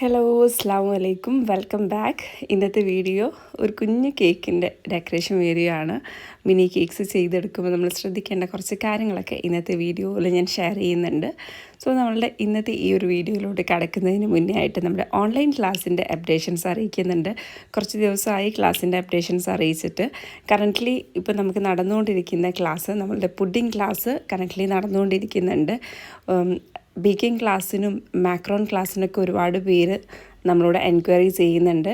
Hello അസ്സാം വലൈക്കും welcome back ഇന്നത്തെ വീഡിയോ ഒരു കുഞ്ഞു കേക്കിന്റെ ഡെക്കറേഷൻ വീഡിയോ ആണ്. മിനി കേക്ക്സ് ചെയ്തെടുക്കുമ്പോൾ നമ്മൾ ശ്രദ്ധിക്കേണ്ട കുറച്ച് കാര്യങ്ങളൊക്കെ ഇന്നത്തെ വീഡിയോയിൽ ഞാൻ ഷെയർ ചെയ്യുന്നുണ്ട്. സോ നമ്മളുടെ ഇന്നത്തെ ഈ ഒരു വീഡിയോയിലോട്ട് കിടക്കുന്നതിന് മുന്നേ ആയിട്ട് നമ്മുടെ ഓൺലൈൻ ക്ലാസ്സിന്റെ അപ്ഡേഷൻസ് അറിയിക്കുന്നുണ്ട്. കുറച്ച് ദിവസമായി ക്ലാസ്സിന്റെ അപ്ഡേഷൻസ് അറിയിച്ചിട്ട് കറന്റ്ലി ഇപ്പോൾ നമുക്ക് നടന്നുകൊണ്ടിരിക്കുന്ന ക്ലാസ് നമ്മളുടെ പുഡിംഗ് ക്ലാസ് കറന്റ്ലി നടന്നുകൊണ്ടിരിക്കുന്നുണ്ട്. ബേക്കിംഗ് ക്ലാസ്സിനും മാക്രോൺ ക്ലാസ്സിനൊക്കെ ഒരുപാട് പേര് നമ്മളോട് എൻക്വയറി ചെയ്യുന്നുണ്ട്.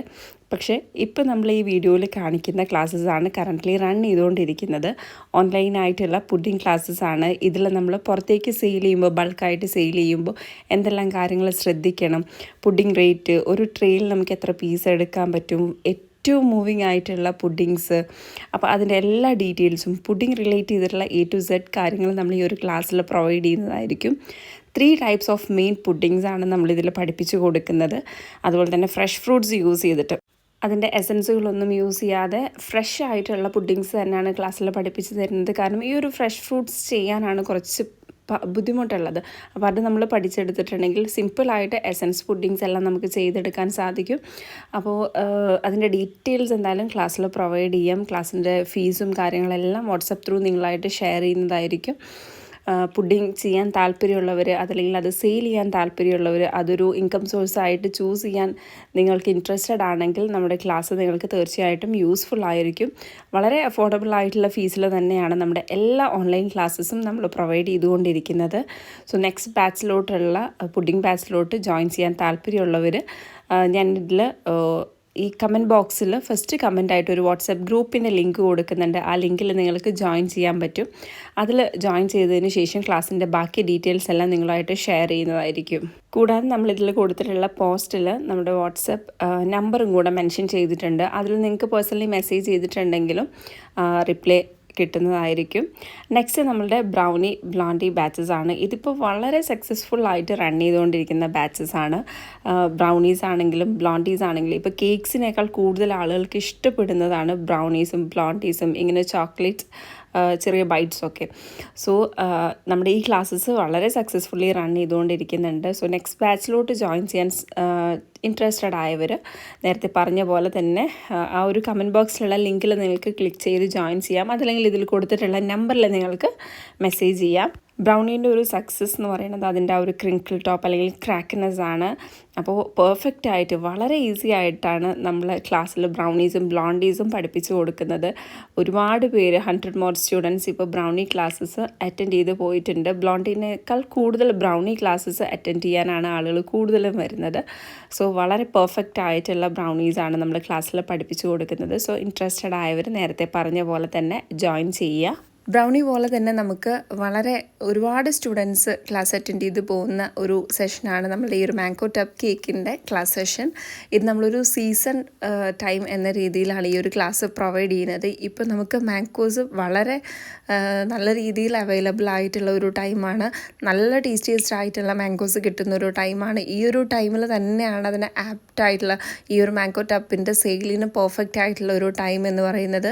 പക്ഷേ ഇപ്പോൾ നമ്മൾ ഈ വീഡിയോയിൽ കാണിക്കുന്ന ക്ലാസ്സസ് ആണ് കറന്റ്ലി റൺ ചെയ്തുകൊണ്ടിരിക്കുന്നത്. ഓൺലൈനായിട്ടുള്ള പുഡിംഗ് ക്ലാസ്സസ് ആണ്. ഇതിൽ നമ്മൾ പുറത്തേക്ക് സെയിൽ ചെയ്യുമ്പോൾ ബൾക്കായിട്ട് സെയിൽ ചെയ്യുമ്പോൾ എന്തെല്ലാം കാര്യങ്ങൾ ശ്രദ്ധിക്കണം പുഡിംഗ് റേറ്റ് ഒരു ട്രെയിൽ നമുക്ക് എത്ര പീസ് എടുക്കാൻ പറ്റും ഏറ്റവും മൂവിങ് ആയിട്ടുള്ള പുഡിങ്സ് അപ്പോൾ അതിന്റെ എല്ലാ ഡീറ്റെയിൽസും പുഡിങ് റിലേറ്റ് ചെയ്തിട്ടുള്ള എ ടു സെഡ് കാര്യങ്ങൾ നമ്മൾ ഈ ഒരു ക്ലാസ്സിൽ പ്രൊവൈഡ് ചെയ്യുന്നതായിരിക്കും. Three types of main puddings ആണ് നമ്മളിതിൽ പഠിപ്പിച്ചു കൊടുക്കുന്നത്. അതുപോലെ തന്നെ ഫ്രഷ് ഫ്രൂട്ട്സ് യൂസ് ചെയ്തിട്ട്. അതിന്റെ എസൻസുകളൊന്നും യൂസ് ചെയ്യാതെ ഫ്രഷ് ആയിട്ടുള്ള പുഡിങ്സ് തന്നെയാണ് ക്ലാസ്സിൽ പഠിപ്പിച്ച് തരുന്നത്. കാരണം ഈ ഒരു ഫ്രഷ് ഫ്രൂട്ട്സ് ചെയ്യാനാണ് കുറച്ച് ബുദ്ധിമുട്ടുള്ളത്. അപ്പോൾ അത് നമ്മൾ പഠിച്ചെടുത്തിട്ടുണ്ടെങ്കിൽ സിമ്പിളായിട്ട് എസൻസ് പുഡിങ്സ് എല്ലാം നമുക്ക് ചെയ്തെടുക്കാൻ സാധിക്കും. അപ്പോൾ അതിന്റെ ഡീറ്റെയിൽസ് എന്തായാലും ക്ലാസ്സിൽ പ്രൊവൈഡ് ചെയ്യാം. ക്ലാസ്സിന്റെ ഫീസും കാര്യങ്ങളെല്ലാം വാട്സപ്പ് ത്രൂ നിങ്ങളായിട്ട് ഷെയർ ചെയ്യുന്നതായിരിക്കും. പുഡിങ് ചെയ്യാൻ താല്പര്യമുള്ളവർ അതല്ലെങ്കിൽ അത് സെയിൽ ചെയ്യാൻ താല്പര്യമുള്ളവർ അതൊരു ഇൻകം സോഴ്സ് ആയിട്ട് ചൂസ് ചെയ്യാൻ നിങ്ങൾക്ക് ഇൻട്രസ്റ്റഡ് ആണെങ്കിൽ നമ്മുടെ ക്ലാസ് നിങ്ങൾക്ക് തീർച്ചയായിട്ടും യൂസ്ഫുൾ ആയിരിക്കും. വളരെ അഫോർഡബിൾ ആയിട്ടുള്ള ഫീസിൽ തന്നെയാണ് നമ്മുടെ എല്ലാ ഓൺലൈൻ ക്ലാസ്സസും നമ്മൾ പ്രൊവൈഡ് ചെയ്തുകൊണ്ടിരിക്കുന്നത്. സോ നെക്സ്റ്റ് ബാച്ചിലോട്ടുള്ള പുഡിങ് ബാച്ചിലോട്ട് ജോയിൻ ചെയ്യാൻ താല്പര്യമുള്ളവർ ഞാൻ ഇതിൽ ഈ കമന്റ് ബോക്സിൽ ഫസ്റ്റ് കമന്റായിട്ട് ഒരു വാട്സപ്പ് ഗ്രൂപ്പിന്റെ ലിങ്ക് കൊടുക്കുന്നുണ്ട്. ആ ലിങ്കിൽ നിങ്ങൾക്ക് ജോയിൻ ചെയ്യാൻ പറ്റും. അതിൽ ജോയിൻ ചെയ്തതിന് ശേഷം ക്ലാസ്സിന്റെ ബാക്കി ഡീറ്റെയിൽസ് എല്ലാം നിങ്ങളായിട്ട് ഷെയർ ചെയ്യുന്നതായിരിക്കും. കൂടാതെ നമ്മൾ ഇതിൽ കൊടുത്തിട്ടുള്ള പോസ്റ്റിൽ നമ്മുടെ വാട്സപ്പ് നമ്പറും കൂടെ മെൻഷൻ ചെയ്തിട്ടുണ്ട്. അതിൽ നിങ്ങൾക്ക് പേഴ്സണലി മെസ്സേജ് ചെയ്തിട്ടുണ്ടെങ്കിലും റിപ്ലൈ കിട്ടുന്നതായിരിക്കും. നെക്സ്റ്റ് നമ്മളുടെ ബ്രൗണി ബ്ലാൻഡി ബാച്ചസ് ആണ്. ഇതിപ്പോൾ വളരെ സക്സസ്ഫുൾ ആയിട്ട് റൺ ചെയ്തുകൊണ്ടിരിക്കുന്ന ബാച്ചസ് ആണ്. ബ്രൗണീസ് ആണെങ്കിലും ബ്ലോണ്ടീസ് ആണെങ്കിലും ഇപ്പോൾ കേക്ക്സിനേക്കാൾ കൂടുതൽ ആളുകൾക്ക് ഇഷ്ടപ്പെടുന്നതാണ് ബ്രൗണീസും ബ്ലോണ്ടീസും ഇങ്ങനെ ചോക്ലേറ്റ് ചെറിയ ബൈറ്റ്സൊക്കെ സോ നമ്മുടെ ഈ ക്ലാസ്സസ് വളരെ സക്സസ്ഫുള്ളി റൺ ചെയ്തുകൊണ്ടിരിക്കുന്നുണ്ട്. സോ നെക്സ്റ്റ് ബാച്ചിലോട്ട് ജോയിൻ ചെയ്യാൻ ഇൻട്രസ്റ്റഡ് ആയവർ നേരത്തെ പറഞ്ഞ പോലെ തന്നെ ആ ഒരു കമന്റ് ബോക്സിലുള്ള ലിങ്കിൽ നിങ്ങൾക്ക് ക്ലിക്ക് ചെയ്ത് ജോയിൻ ചെയ്യാം. അതല്ലെങ്കിൽ ഇതിൽ കൊടുത്തിട്ടുള്ള നമ്പറിൽ നിങ്ങൾക്ക് മെസ്സേജ് ചെയ്യാം. ബ്രൗണീന്റെ ഒരു സക്സസ് എന്ന് പറയുന്നത് അതിന്റെ ആ ഒരു ക്രിങ്കിൾ ടോപ്പ് അല്ലെങ്കിൽ ക്രാക്കിനെസ് ആണ്. അപ്പോൾ പെർഫെക്റ്റ് ആയിട്ട് വളരെ ഈസി ആയിട്ടാണ് നമ്മൾ ക്ലാസ്സിൽ ബ്രൗണീസും ബ്ലോണ്ടീസും പഠിപ്പിച്ചു കൊടുക്കുന്നത്. ഒരുപാട് പേര് ഹൺഡ്രഡ് മോർ സ്റ്റുഡൻസ് ഇപ്പോൾ ബ്രൗണി ക്ലാസ്സസ് അറ്റൻഡ് ചെയ്ത് പോയിട്ടുണ്ട്. ബ്ലോണ്ടീനേക്കാൾ കൂടുതൽ ബ്രൗണി ക്ലാസ്സസ് അറ്റൻഡ് ചെയ്യാനാണ് ആളുകൾ കൂടുതലും വരുന്നത്. സോ വളരെ പെർഫെക്റ്റ് ആയിട്ടുള്ള ബ്രൗണീസാണ് നമ്മൾ ക്ലാസ്സിൽ പഠിപ്പിച്ചു കൊടുക്കുന്നത്. സോ ഇൻട്രസ്റ്റഡ് ആയവർ നേരത്തെ പറഞ്ഞ പോലെ തന്നെ ജോയിൻ ചെയ്യുക. ബ്രൗണി പോലെ തന്നെ നമുക്ക് വളരെ ഒരുപാട് സ്റ്റുഡൻസ് ക്ലാസ് അറ്റൻഡ് ചെയ്ത് പോകുന്ന ഒരു സെഷനാണ് നമ്മളുടെ ഈ ഒരു മാങ്കോ ടപ്പ് കേക്കിന്റെ ക്ലാസ് സെഷൻ ഇത് നമ്മളൊരു സീസൺ ടൈം എന്ന രീതിയിലാണ് ഈ ഒരു ക്ലാസ് പ്രൊവൈഡ് ചെയ്യുന്നത്. ഇപ്പോൾ നമുക്ക് മാങ്കോസ് വളരെ നല്ല രീതിയിൽ അവൈലബിൾ ആയിട്ടുള്ള ഒരു ടൈമാണ് നല്ല ടേസ്റ്റിയസ്റ്റ് ആയിട്ടുള്ള മാങ്കോസ് കിട്ടുന്ന ഒരു ടൈമാണ് ഈ ഒരു ടൈമിൽ തന്നെയാണ് അതിന് ആപ്റ്റ് ആയിട്ടുള്ള ഈ ഒരു മാങ്കോ ടപ്പിന്റെ സെയിലിന് പെർഫെക്റ്റ് ആയിട്ടുള്ള ഒരു ടൈം എന്ന് പറയുന്നത്.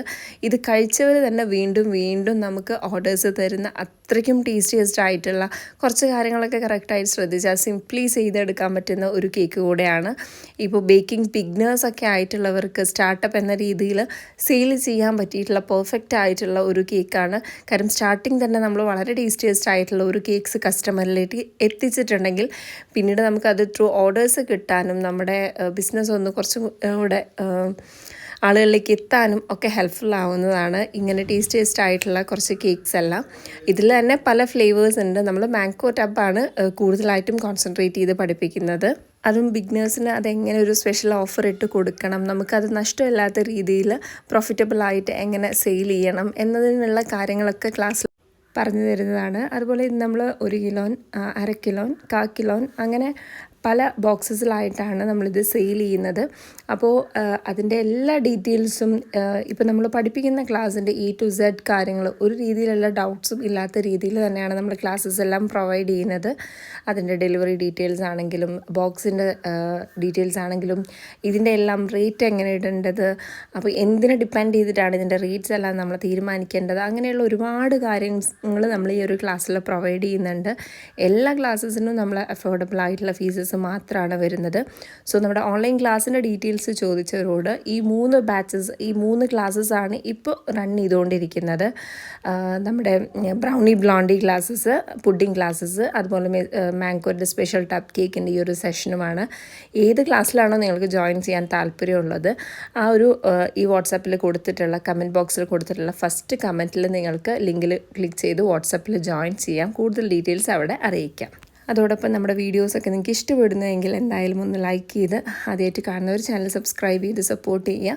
ഇത് കഴിച്ചവർ തന്നെ വീണ്ടും വീണ്ടും നമുക്ക് ഓർഡേഴ്സ് തരുന്ന അത്രയ്ക്കും ടേസ്റ്റിയസ്റ്റ് ആയിട്ടുള്ള കുറച്ച് കാര്യങ്ങളൊക്കെ കറക്റ്റായിട്ട് ശ്രദ്ധിച്ചാൽ സിംപ്ലി ചെയ്തെടുക്കാൻ പറ്റുന്ന ഒരു കേക്ക് കൂടെയാണ്. ഇപ്പോൾ ബേക്കിംഗ് ബിഗ്നേഴ്സൊക്കെ ആയിട്ടുള്ളവർക്ക് സ്റ്റാർട്ടപ്പ് എന്ന രീതിയിൽ സെയിൽ ചെയ്യാൻ പറ്റിയിട്ടുള്ള പെർഫെക്റ്റ് ആയിട്ടുള്ള ഒരു കേക്കാണ് കാരണം സ്റ്റാർട്ടിങ് തന്നെ നമ്മൾ വളരെ ടേസ്റ്റിയസ്റ്റ് ആയിട്ടുള്ള ഒരു കേക്ക്സ് കസ്റ്റമറിലേക്ക് എത്തിച്ചിട്ടുണ്ടെങ്കിൽ പിന്നീട് നമുക്കത് ത്രൂ ഓർഡേഴ്സ് കിട്ടാനും നമ്മുടെ ബിസിനസ് ഒന്ന് കുറച്ചും കൂടെ ആളുകളിലേക്ക് എത്താനും ഒക്കെ ഹെൽപ്ഫുൾ ആവുന്നതാണ്. ഇങ്ങനെ ടേസ്റ്റ് ടേസ്റ്റ് ആയിട്ടുള്ള കുറച്ച് കേക്ക്സ് എല്ലാം. ഇതിൽ തന്നെ പല ഫ്ലേവേഴ്സ് ഉണ്ട്. നമ്മൾ മാങ്കോ ടബാണ് കൂടുതലായിട്ടും കോൺസെൻട്രേറ്റ് ചെയ്ത് പഠിപ്പിക്കുന്നത്. അതും ബിഗ്നേഴ്സിന് അതെങ്ങനെ ഒരു സ്പെഷ്യൽ ഓഫർ ഇട്ട് കൊടുക്കണം നമുക്കത് നഷ്ടമില്ലാത്ത രീതിയിൽ പ്രോഫിറ്റബിൾ ആയിട്ട് എങ്ങനെ സെയിൽ ചെയ്യണം എന്നതിനുള്ള കാര്യങ്ങളൊക്കെ ക്ലാസ്സിൽ പറഞ്ഞു തരുന്നതാണ്. അതുപോലെ ഇത് നമ്മൾ ഒരു കിലോൻ അര കിലോൻ കാ കിലോൻ അങ്ങനെ പല ബോക്സസിലായിട്ടാണ് നമ്മളിത് സെയിൽ ചെയ്യുന്നത്. അപ്പോൾ അതിന്റെ എല്ലാ ഡീറ്റെയിൽസും ഇപ്പോൾ നമ്മൾ പഠിപ്പിക്കുന്ന ക്ലാസ്സിന്റെ ഇ ടു സെഡ് കാര്യങ്ങൾ ഒരു രീതിയിലുള്ള ഡൗട്ട്സും ഇല്ലാത്ത രീതിയിൽ തന്നെയാണ് നമ്മൾ ക്ലാസ്സസ് എല്ലാം പ്രൊവൈഡ് ചെയ്യുന്നത്. അതിന്റെ ഡെലിവറി ഡീറ്റെയിൽസ് ആണെങ്കിലും ബോക്സിന്റെ ഡീറ്റെയിൽസ് ആണെങ്കിലും ഇതിന്റെ എല്ലാം റേറ്റ് എങ്ങനെ ഇടേണ്ടത് അപ്പോൾ എന്തിനെ ഡിപ്പെൻഡ് ചെയ്തിട്ടാണ് ഇതിന്റെ റേറ്റ്സ് എല്ലാം നമ്മൾ തീരുമാനിക്കേണ്ടത് അങ്ങനെയുള്ള ഒരുപാട് കാര്യങ്ങൾ നമ്മൾ ഈ ഒരു ക്ലാസ്സിൽ പ്രൊവൈഡ് ചെയ്യുന്നുണ്ട്. എല്ലാ ക്ലാസ്സസിനും നമ്മൾ അഫോർഡബിൾ ആയിട്ടുള്ള ഫീസസ് ബാച്ചസ് മാത്രമാണ് വരുന്നത്. സോ നമ്മുടെ ഓൺലൈൻ ക്ലാസ്സിന്റെ ഡീറ്റെയിൽസ് ചോദിച്ചവരോട് ഈ മൂന്ന് ബാച്ചസ് ഈ മൂന്ന് ക്ലാസ്സസ് ആണ് ഇപ്പോൾ റൺ ചെയ്തുകൊണ്ടിരിക്കുന്നത്. നമ്മുടെ brownie blondie classes pudding classes അതുപോലെ മാങ്കോന്റെ സ്പെഷ്യൽ ടപ്പ് കേക്കിന്റെ ഈ ഒരു സെഷനുമാണ് ഏത് ക്ലാസ്സിലാണോ നിങ്ങൾക്ക് ജോയിൻ ചെയ്യാൻ താല്പര്യമുള്ളത് ആ ഒരു ഈ വാട്സാപ്പിൽ കൊടുത്തിട്ടുള്ള കമന്റ് ബോക്സിൽ കൊടുത്തിട്ടുള്ള ഫസ്റ്റ് കമന്റിൽ നിങ്ങൾക്ക് ലിങ്കിൽ ക്ലിക്ക് ചെയ്ത് വാട്സാപ്പിൽ ജോയിൻ ചെയ്യാം. കൂടുതൽ ഡീറ്റെയിൽസ് അവിടെ അറിയിക്കാം. അതോടൊപ്പം നമ്മുടെ വീഡിയോസൊക്കെ നിങ്ങൾക്ക് ഇഷ്ടപ്പെടുന്നതെങ്കിൽ എന്തായാലും ഒന്ന് ലൈക്ക് ചെയ്ത് ആദ്യമായിട്ട് കാണുന്നവർ ചാനൽ സബ്സ്ക്രൈബ് ചെയ്ത് സപ്പോർട്ട് ചെയ്യുക.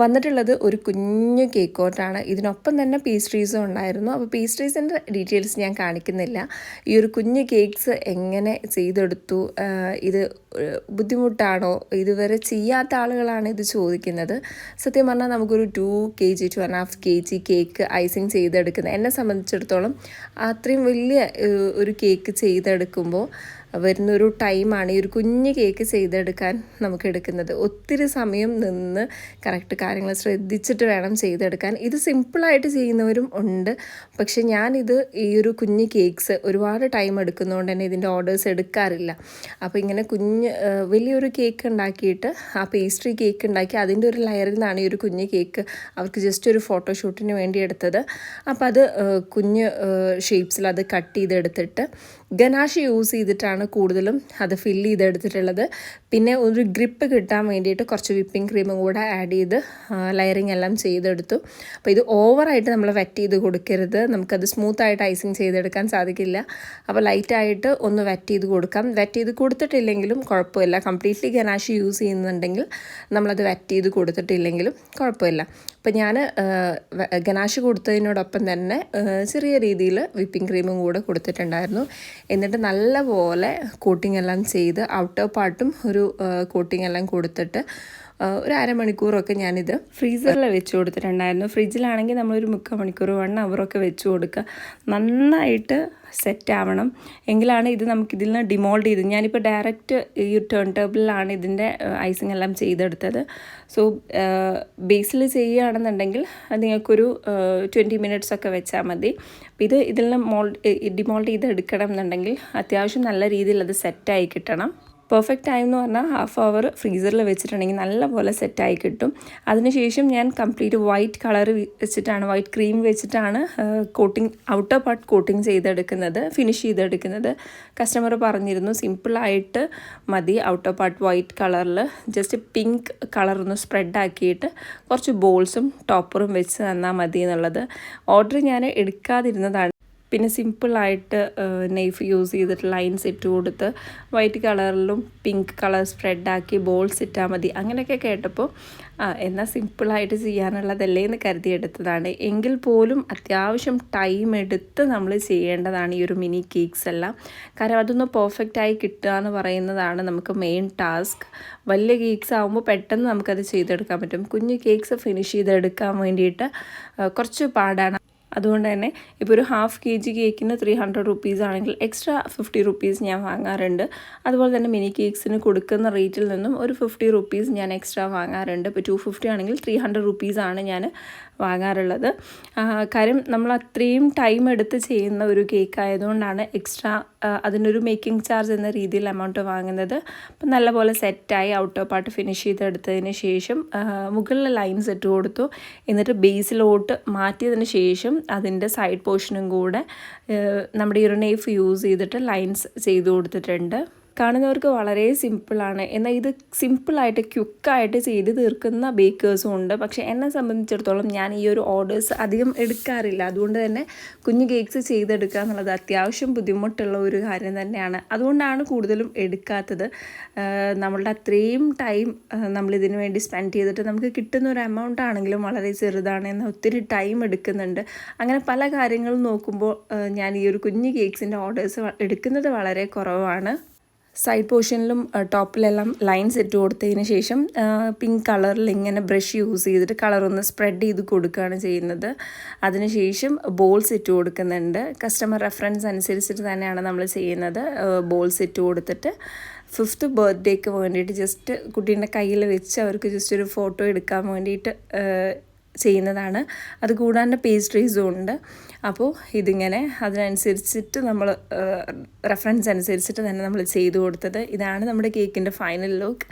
വന്നിട്ടുള്ളത് ഒരു കുഞ്ഞു കേക്ക് കോട്ടാണ് ഇതിനൊപ്പം തന്നെ പേസ്ട്രീസും ഉണ്ടായിരുന്നു. അപ്പോൾ പേസ്ട്രീസിന്റെ ഡീറ്റെയിൽസ് ഞാൻ കാണിക്കുന്നില്ല. ഈ ഒരു കുഞ്ഞു കേക്ക്സ് എങ്ങനെ ചെയ്തെടുത്തു? ഇത് ബുദ്ധിമുട്ടാണോ? ഇതുവരെ ചെയ്യാത്ത ആളുകളാണ് ഇത് ചോദിക്കുന്നത്. സത്യം പറഞ്ഞാൽ നമുക്കൊരു two K G two and half K G cake icing ചെയ്തെടുക്കുന്നത്. എന്നെ സംബന്ധിച്ചിടത്തോളം അത്രയും വലിയ ഒരു കേക്ക് ചെയ്തെടുക്കുമ്പോൾ വരുന്നൊരു ടൈമാണ് ഈ ഒരു കുഞ്ഞ് കേക്ക് ചെയ്തെടുക്കാൻ നമുക്ക് എടുക്കുന്നത്. ഒത്തിരി സമയം നിന്ന് കറക്റ്റ് കാര്യങ്ങൾ ശ്രദ്ധിച്ചിട്ട് വേണം ചെയ്തെടുക്കാൻ. ഇത് സിമ്പിളായിട്ട് ചെയ്യുന്നവരും ഉണ്ട്. പക്ഷെ ഞാനിത് ഈ ഒരു കുഞ്ഞ് കേക്ക്സ് ഒരുപാട് ടൈം എടുക്കുന്നതുകൊണ്ട് തന്നെ ഇതിന്റെ ഓർഡേഴ്സ് എടുക്കാറില്ല. അപ്പോൾ ഇങ്ങനെ കുഞ്ഞ് വലിയൊരു കേക്ക് ഉണ്ടാക്കിയിട്ട് ആ പേസ്ട്രി കേക്ക് ഉണ്ടാക്കി അതിന്റെ ഒരു ലെയറിൽ നിന്നാണ് ഈ ഒരു കുഞ്ഞ് കേക്ക് അവർക്ക് ജസ്റ്റ് ഒരു ഫോട്ടോഷൂട്ടിന് വേണ്ടി എടുത്തത്. അപ്പോൾ അത് കുഞ്ഞ് ഷേപ്സിൽ അത് കട്ട് ചെയ്തെടുത്തിട്ട് ഗനാഷ് യൂസ് ചെയ്തിട്ടാണ് കൂടുതലും അത് ഫില്ല് ചെയ്തെടുത്തിട്ടുള്ളത്. പിന്നെ ഒരു ഗ്രിപ്പ് കിട്ടാൻ വേണ്ടിയിട്ട് കുറച്ച് വിപ്പിംഗ് ക്രീമും കൂടെ ആഡ് ചെയ്ത് ലയറിങ് എല്ലാം ചെയ്തെടുത്തു. അപ്പോൾ ഇത് ഓവറായിട്ട് നമ്മൾ വെറ്റ് ചെയ്ത് കൊടുക്കരുത്. നമുക്കത് സ്മൂത്തായിട്ട് ഐസിങ് ചെയ്തെടുക്കാൻ സാധിക്കില്ല. അപ്പോൾ ലൈറ്റായിട്ട് ഒന്ന് വെറ്റ് ചെയ്ത് കൊടുക്കാം. വെറ്റ് ചെയ്ത് കൊടുത്തിട്ടില്ലെങ്കിലും കുഴപ്പമില്ല. കംപ്ലീറ്റ്ലി ഗനാഷ് യൂസ് ചെയ്യുന്നുണ്ടെങ്കിൽ നമ്മളത് വെറ്റ് ചെയ്ത് കൊടുത്തിട്ടില്ലെങ്കിലും കുഴപ്പമില്ല. അപ്പോൾ ഞാൻ ഗനാഷ് കൊടുത്തതിനോടൊപ്പം തന്നെ ചെറിയ രീതിയിൽ വിപ്പിംഗ് ക്രീമും കൂടെ കൊടുത്തിട്ടുണ്ടായിരുന്നു. എന്നിട്ട് നല്ലപോലെ കോട്ടിംഗ് എല്ലാം ചെയ്ത് ഔട്ടർ പാർട്ടും ഒരു കോട്ടിംഗ് എല്ലാം കൊടുത്തിട്ട് ഒരു അരമണിക്കൂറൊക്കെ ഞാനിത് ഫ്രീസറിൽ വെച്ച് കൊടുത്തിട്ടുണ്ടായിരുന്നു. ഫ്രിഡ്ജിലാണെങ്കിൽ നമ്മളൊരു മുക്കാൽ മണിക്കൂർ വൺ അവറൊക്കെ വെച്ച് കൊടുക്കുക. നന്നായിട്ട് സെറ്റ് ആവണം. എങ്കിലാണ് ഇത് നമുക്ക് ഇതിൽ നിന്ന് ഡിമോൾഡ് ചെയ്ത് ഞാനിപ്പോൾ ഡയറക്റ്റ് ഈ ടേൺ ടേബിളിലാണ് ഇതിന്റെ ഐസിങ് എല്ലാം ചെയ്തെടുത്തത്. സോ ബേസിൽ ചെയ്യുകയാണെന്നുണ്ടെങ്കിൽ നിങ്ങൾക്കൊരു ട്വന്റി മിനിറ്റ്സ് ഒക്കെ വെച്ചാൽ മതി. ഇത് ഇതിൽ നിന്ന് മോൾഡ് ഡിമോൾഡ് ചെയ്ത് എടുക്കണം എന്നുണ്ടെങ്കിൽ അത്യാവശ്യം നല്ല രീതിയിൽ അത് സെറ്റായി കിട്ടണം. പെർഫെക്റ്റ് ടൈം എന്ന് പറഞ്ഞാൽ ഹാഫ് അവർ ഫ്രീസറിൽ വെച്ചിട്ടുണ്ടെങ്കിൽ നല്ലപോലെ സെറ്റായി കിട്ടും. അതിനുശേഷം ഞാൻ കംപ്ലീറ്റ് വൈറ്റ് കളർ വെച്ചിട്ടാണ് വൈറ്റ് ക്രീം വെച്ചിട്ടാണ് കോട്ടിങ് ഔട്ടർ പാർട്ട് കോട്ടിങ് ചെയ്തെടുക്കുന്നത് ഫിനിഷ് ചെയ്തെടുക്കുന്നത്. കസ്റ്റമർ പറഞ്ഞിരുന്നു സിമ്പിളായിട്ട് മതി ഔട്ടർ പാർട്ട് വൈറ്റ് കളറിൽ ജസ്റ്റ് പിങ്ക് കളർ ഒന്ന് സ്പ്രെഡ് ആക്കിയിട്ട് കുറച്ച് ബോൾസും ടോപ്പറും വെച്ച് തന്നാൽ മതി എന്നുള്ളത്. ഓർഡർ ഞാൻ എടുക്കാതിരുന്നതാണ് പിന്നെ സിമ്പിളായിട്ട് നെയ്ഫ് യൂസ് ചെയ്തിട്ട് ലൈൻസ് ഇട്ട് കൊടുത്ത് വൈറ്റ് കളറിലും പിങ്ക് കളർ സ്പ്രെഡാക്കി ബോൾസ് ഇട്ടാൽ മതി. അങ്ങനെയൊക്കെ കേട്ടപ്പോൾ എന്നാൽ സിമ്പിളായിട്ട് ചെയ്യാനുള്ളതല്ലേ എന്ന് കരുതിയെടുത്തതാണ് എങ്കിൽ പോലും അത്യാവശ്യം ടൈം എടുത്ത് നമ്മൾ ചെയ്യേണ്ടതാണ് ഈ ഒരു മിനി കേക്ക്സ് എല്ലാം. കാരണം അതൊന്ന് പെർഫെക്റ്റായി കിട്ടുക എന്ന് പറയുന്നതാണ് നമുക്ക് മെയിൻ ടാസ്ക് വലിയ കേക്ക്സ് ആകുമ്പോൾ പെട്ടെന്ന് നമുക്കത് ചെയ്തെടുക്കാൻ പറ്റും. കുഞ്ഞു കേക്ക്സ് ഫിനിഷ് ചെയ്തെടുക്കാൻ വേണ്ടിയിട്ട് കുറച്ച് പാടാണ്. അതുകൊണ്ട് തന്നെ ഇപ്പോൾ ഒരു ഹാഫ് കെ ജി കേക്കിന് ത്രീ ഹൺഡ്രഡ് റുപ്പീസ് ആണെങ്കിൽ എക്സ്ട്രാ ഫിഫ്റ്റി റുപ്പീസ് ഞാൻ വാങ്ങാറുണ്ട്. അതുപോലെ തന്നെ മിനി കേക്ക്സിന് കൊടുക്കുന്ന റേറ്റിൽ നിന്നും ഒരു ഫിഫ്റ്റി റുപ്പീസ് ഞാൻ എക്സ്ട്രാ വാങ്ങാറുണ്ട്. ഇപ്പോൾ ടു ഫിഫ്റ്റി ആണെങ്കിൽ ത്രീ ഹൺഡ്രഡ് റുപ്പീസാണ് ഞാൻ വാങ്ങാറുള്ളത്. കാര്യം നമ്മൾ അത്രയും ടൈം എടുത്ത് ചെയ്യുന്ന ഒരു കേക്ക് ആയതുകൊണ്ടാണ് എക്സ്ട്രാ അതിനൊരു മേക്കിംഗ് ചാർജ് എന്ന രീതിയിൽ എമൗണ്ട് വാങ്ങുന്നത്. അപ്പം നല്ലപോലെ സെറ്റായി ഔട്ടർ പാർട്ട് ഫിനിഷ് ചെയ്തെടുത്തതിന് ശേഷം മുകളിലെ ലൈൻസ് ഇട്ട് കൊടുത്തു. എന്നിട്ട് ബേസിലോട്ട് മാറ്റിയതിന് ശേഷം അതിന്റെ സൈഡ് പോർഷനും കൂടെ നമ്മുടെ നെയ്ഫ് യൂസ് ചെയ്തിട്ട് ലൈൻസ് ചെയ്തു കൊടുത്തിട്ടുണ്ട്. കാണുന്നവർക്ക് വളരെ സിമ്പിളാണ് എന്നാൽ ഇത് സിമ്പിളായിട്ട് ക്യുക്കായിട്ട് ചെയ്ത് തീർക്കുന്ന ബേക്കേഴ്സും ഉണ്ട്. പക്ഷേ എന്നെ സംബന്ധിച്ചിടത്തോളം ഞാൻ ഈ ഒരു ഓർഡേഴ്സ് അധികം എടുക്കാറില്ല. അതുകൊണ്ട് തന്നെ കുഞ്ഞു കേക്ക്സ് ചെയ്തെടുക്കുക എന്നുള്ളത് അത്യാവശ്യം ബുദ്ധിമുട്ടുള്ള ഒരു കാര്യം തന്നെയാണ്. അതുകൊണ്ടാണ് കൂടുതലും എടുക്കാത്തത്. നമ്മളുടെ അത്രയും ടൈം നമ്മളിതിനു വേണ്ടി സ്പെൻഡ് ചെയ്തിട്ട് നമുക്ക് കിട്ടുന്ന ഒരു എമൗണ്ട് ആണെങ്കിലും വളരെ ചെറുതാണ് എന്നാൽ ഒത്തിരി ടൈം എടുക്കുന്നുണ്ട്. അങ്ങനെ പല കാര്യങ്ങളും നോക്കുമ്പോൾ ഞാൻ ഈ ഒരു കുഞ്ഞു കേക്ക്സിന്റെ ഓർഡേഴ്സ് എടുക്കുന്നത് വളരെ കുറവാണ്. സൈഡ് പോർഷനിലും ടോപ്പിലെല്ലാം ലൈൻസ് ഇട്ട് കൊടുത്തതിന് ശേഷം പിങ്ക് കളറിൽ ഇങ്ങനെ ബ്രഷ് യൂസ് ചെയ്തിട്ട് കളർ ഒന്ന് സ്പ്രെഡ് ചെയ്ത് കൊടുക്കുകയാണ് ചെയ്യുന്നത്. അതിനുശേഷം ബോൾസ് ഇട്ട് കൊടുക്കുന്നുണ്ട്. കസ്റ്റമർ റെഫറൻസ് അനുസരിച്ചിട്ട് തന്നെയാണ് നമ്മൾ ചെയ്യുന്നത്. ബോൾസ് ഇട്ട് കൊടുത്തിട്ട് ഫിഫ്ത്ത് ബർത്ത്ഡേക്ക് വേണ്ടിയിട്ട് ജസ്റ്റ് കുട്ടീന്റെ കയ്യിൽ വെച്ച് അവർക്ക് ജസ്റ്റ് ഒരു ഫോട്ടോ എടുക്കാൻ വേണ്ടിയിട്ട് ചെയ്യുന്നതാണ്. അത് കൂടാണ്ട് പേസ്ട്രീസും ഉണ്ട്. അപ്പോൾ ഇതിങ്ങനെ അതിനനുസരിച്ചിട്ട് നമ്മൾ റെഫറൻസ് അനുസരിച്ചിട്ട് തന്നെ നമ്മൾ ചെയ്തു കൊടുത്തത്. ഇതാണ് നമ്മുടെ കേക്കിന്റെ ഫൈനൽ ലുക്ക്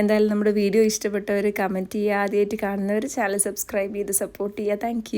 എന്തായാലും നമ്മുടെ വീഡിയോ ഇഷ്ടപ്പെട്ടവർ കമന്റ് ചെയ്യുക ആദ്യമായിട്ട് കാണുന്നവർ ചാനൽ സബ്സ്ക്രൈബ് ചെയ്ത് സപ്പോർട്ട് ചെയ്യുക താങ്ക്